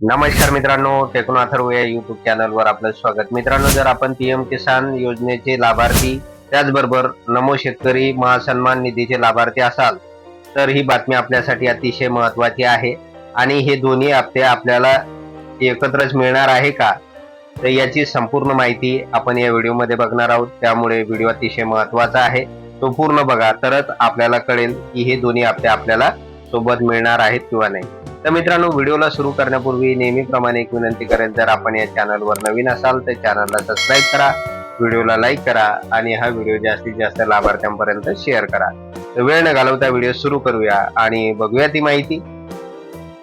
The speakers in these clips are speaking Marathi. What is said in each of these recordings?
नमस्कार मित्रांनो टेक्नो अथर्व या युट्यूब चॅनलवर आपलं स्वागत. मित्रांनो जर आपण पीएम किसान योजनेचे लाभार्थी त्याचबरोबर नमो शेतकरी महासन्मान निधीचे लाभार्थी असाल तर ही बातमी आपल्यासाठी अतिशय महत्वाची आहे. आणि हे दोन्ही हप्ते आपल्याला एकत्रच मिळणार आहे का? तर याची संपूर्ण माहिती आपण या व्हिडिओमध्ये बघणार आहोत. त्यामुळे व्हिडिओ अतिशय महत्त्वाचा आहे. तो पूर्ण बघा तरच आपल्याला कळेल की हे दोन्ही हप्ते आपल्याला सोबत मिळणार आहेत किंवा नाही. तर मित्रांनो व्हिडिओला सुरू करण्यापूर्वी नेहमीप्रमाणे एक विनंती करेल जर आपण या चॅनलवर नवीन असाल तर चॅनलला सबस्क्राईब करा व्हिडिओला लाईक करा आणि हा व्हिडिओ जास्तीत जास्त लाभार्थ्यांपर्यंत शेअर करा. तर वेळ न घालवता व्हिडिओ सुरू करूया आणि बघूया ती माहिती.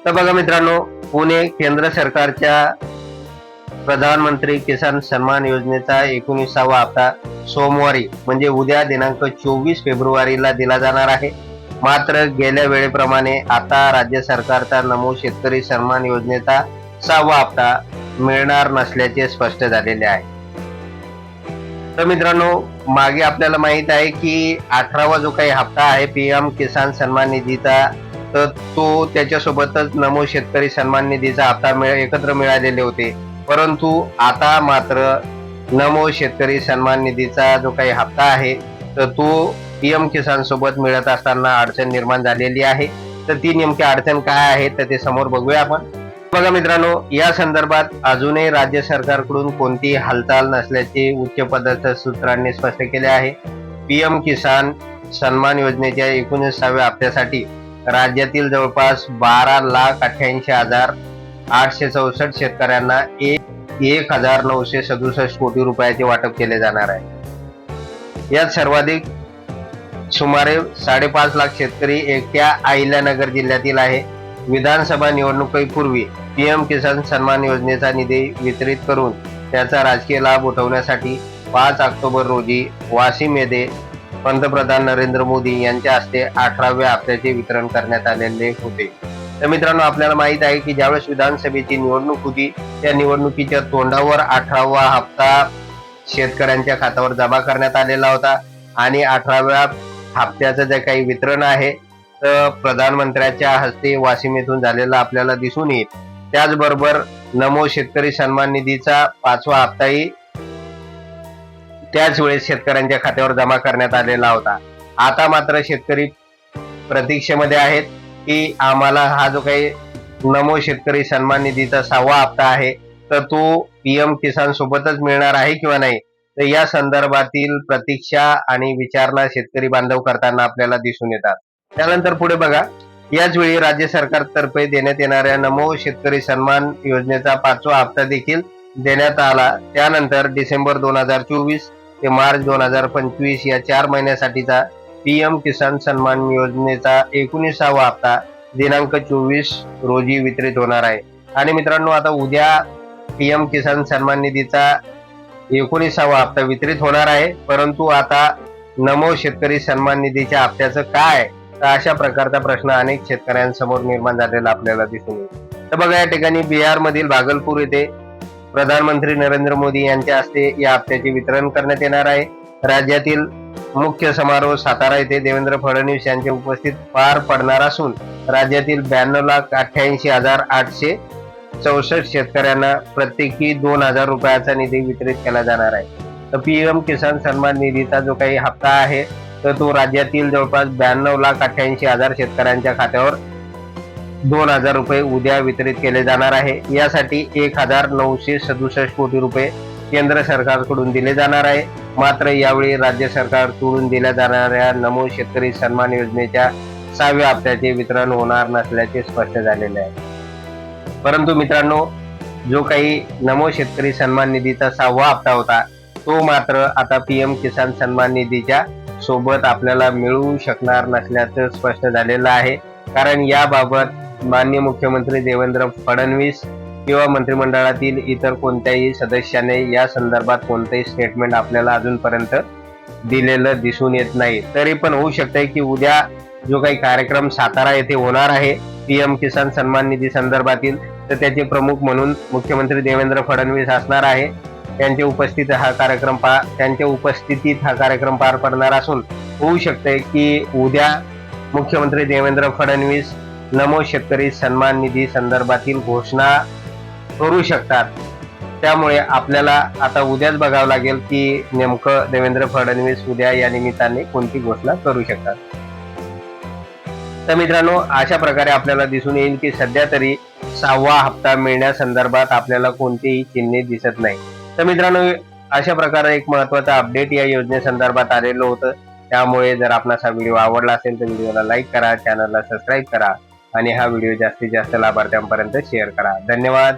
तर बघा मित्रांनो पुणे केंद्र सरकारच्या प्रधानमंत्री किसान सन्मान योजनेचा एकोणीसावा हप्ता सोमवारी म्हणजे उद्या दिनांक चोवीस फेब्रुवारीला दिला जाणार आहे. मात्र गेल्या वेळेप्रमाणे आता राज्य सरकारचा नमो शेतकरी सन्मान योजनेचा सहावा हप्ता मिळणार नसल्याचे स्पष्ट झालेले आहे. तर मित्रांनो मागे आपल्याला माहीत आहे की अठरावा जो काही हप्ता आहे पीएम किसान सन्मान निधीचा तर तो त्याच्यासोबतच नमो शेतकरी सन्मान निधीचा हप्ता मिळ- एकत्र मिळालेले होते. परंतु आता मात्र नमो शेतकरी सन्मान निधीचा जो काही हप्ता आहे तर तो पीएम किसान सोबत मिळत असताना अडचण निर्माण झालेली आहे. तर ती नेमकी अडचण काय आहे तर ते समोर बघूया आपण. बघा मित्रांनो या संदर्भात अजूनही राज्य सरकारकडून कोणतीही हालचाल नसल्याचे उच्च पदार्थ सूत्रांनी स्पष्ट केले आहे. पीएम किसान सन्मान योजनेच्या एकोणीसाव्या हप्त्यासाठी राज्यातील जवळपास बारा लाख अठ्ठ्याऐंशी हजार आठशे चौसष्ट शेतकऱ्यांना एक एक हजार नऊशे सदुसष्ट कोटी रुपयाचे वाटप केले जाणार आहे. यात सर्वाधिक सुमारे साडेपाच लाख शेतकरी एकट्या अहिल्यानगर जिल्ह्यातील आहे. विधानसभा निवडणुकीपूर्वी पीएम किसान सन्मान योजनेचा निधी वितरित करून त्याचा राजकीय लाभ उठवण्यासाठी पाच ऑक्टोबर रोजी वाशिम येथे पंतप्रधान नरेंद्र मोदी यांच्या हस्ते अठराव्या हप्त्याचे वितरण करण्यात आलेले होते. तर मित्रांनो आपल्याला माहीत आहे की ज्यावेळेस विधानसभेची निवडणूक होती त्या निवडणुकीच्या तोंडावर अठरावा हप्ता शेतकऱ्यांच्या खात्यावर जमा करण्यात आलेला होता आणि अठराव्या हप्त्याचं जे काही वितरण आहे तर प्रधानमंत्र्याच्या हस्ते वाशिम येथून झालेलं आपल्याला दिसून येईल. त्याचबरोबर नमो शेतकरी सन्मान निधीचा पाचवा हप्ताही त्याच वेळेस शेतकऱ्यांच्या खात्यावर जमा करण्यात आलेला होता. आता मात्र शेतकरी प्रतीक्षेमध्ये आहेत की आम्हाला हा जो काही नमो शेतकरी सन्मान निधीचा सहावा हप्ता आहे तर तो पीएम किसान सोबतच मिळणार आहे किंवा नाही? तर या संदर्भातील प्रतीक्षा आणि विचारणा शेतकरी बांधव करताना आपल्याला दिसून येतात. त्यानंतर पुढे बघा. याच वेळी राज्य सरकारतर्फे देण्यात येणाऱ्या नमो शेतकरी सन्मान योजनेचा पाचवा हप्ता देखील देण्यात आला. त्यानंतर डिसेंबर दोन हजार चोवीस ते मार्च दोन हजार पंचवीस या चार महिन्यासाठीचा पीएम किसान सन्मान योजनेचा एकोणीसावा हप्ता दिनांक चोवीस रोजी वितरित होणार आहे. आणि मित्रांनो आता उद्या पीएम किसान सन्मान निधीचा एकोणीसावा हप्ता वितरित होणार आहे. परंतु आता नमो शेतकरी सन्मान निधीच्या हप्त्याचं काय? तर अशा प्रकारचा प्रश्न अनेक शेतकऱ्यांसमोर निर्माण झालेला आपल्याला दिसून येईल. तर बघा या ठिकाणी बिहार मधील भागलपूर येथे प्रधानमंत्री नरेंद्र मोदी यांच्या हस्ते या हप्त्याचे वितरण करण्यात येणार आहे. राज्यातील मुख्य समारोह सातारा येथे देवेंद्र फडणवीस यांच्या उपस्थित पार पडणार असून राज्यातील ब्याण्णव लाख अठ्ठ्याऐंशी हजार आठशे चौसष्ट शेतकऱ्यांना प्रत्येकी दोन हजार रुपयाचा निधी वितरित केला जाणार आहे. तर पीएम किसान सन्मान निधीचा जो काही हप्ता आहे तर तो राज्यातील जवळपास ब्याण्णव लाख अठ्ठ्याऐंशी हजार शेतकऱ्यांच्या खात्यावर दोन हजार रुपये उद्या वितरित केले जाणार आहे. यासाठी एक हजार नऊशे सदुसष्ट कोटी रुपये केंद्र सरकारकडून दिले जाणार आहे. मात्र यावेळी राज्य सरकारकडून दिल्या जाणाऱ्या नमो शेतकरी सन्मान योजनेच्या सहाव्या हप्त्याचे वितरण होणार नसल्याचे स्पष्ट झालेले आहे. परंतु मित्रांनो जो काही नमो शेतकरी सन्मान निधीचा सहावा हप्ता होता तो मात्र आता पीएम किसान सन्मान निधीच्या सोबत आपल्याला मिळू शकणार नसल्याचं स्पष्ट झालेलं आहे. कारण याबाबत माननीय मुख्यमंत्री देवेंद्र फडणवीस किंवा मंत्रिमंडळातील इतर कोणत्याही सदस्याने या संदर्भात कोणतेही स्टेटमेंट आपल्याला अजूनपर्यंत दिलेलं दिसून येत नाही. तरी पण होऊ शकतंय की उद्या जो काही कार्यक्रम सातारा येथे होणार आहे पीएम किसान सन्मान निधी संदर्भातील तर त्याचे प्रमुख म्हणून मुख्यमंत्री देवेंद्र फडणवीस असणार आहे. त्यांच्या उपस्थित हा कार्यक्रम पा त्यांच्या उपस्थितीत हा कार्यक्रम पार पडणार असून होऊ शकते की उद्या मुख्यमंत्री देवेंद्र फडणवीस नमो शेतकरी सन्मान निधी संदर्भातील घोषणा करू शकतात. त्यामुळे आपल्याला आता उद्याच बघावं लागेल की नेमकं देवेंद्र फडणवीस उद्या या निमित्ताने कोणती घोषणा करू शकतात. तर मित्रांनो अशा प्रकारे आपल्याला दिसून येईल की सध्या तरी सहावा हप्ता मिळण्यासंदर्भात आपल्याला कोणतीही चिन्हे दिसत नाही. तर मित्रांनो अशा प्रकारे एक महत्त्वाचा अपडेट या योजनेसंदर्भात आलेलं होतं. त्यामुळे जर आपणास हा व्हिडिओ आवडला असेल तर व्हिडिओला लाईक करा चॅनलला सबस्क्राईब करा आणि हा व्हिडिओ जास्तीत जास्त लाभार्थ्यांपर्यंत शेअर करा. धन्यवाद.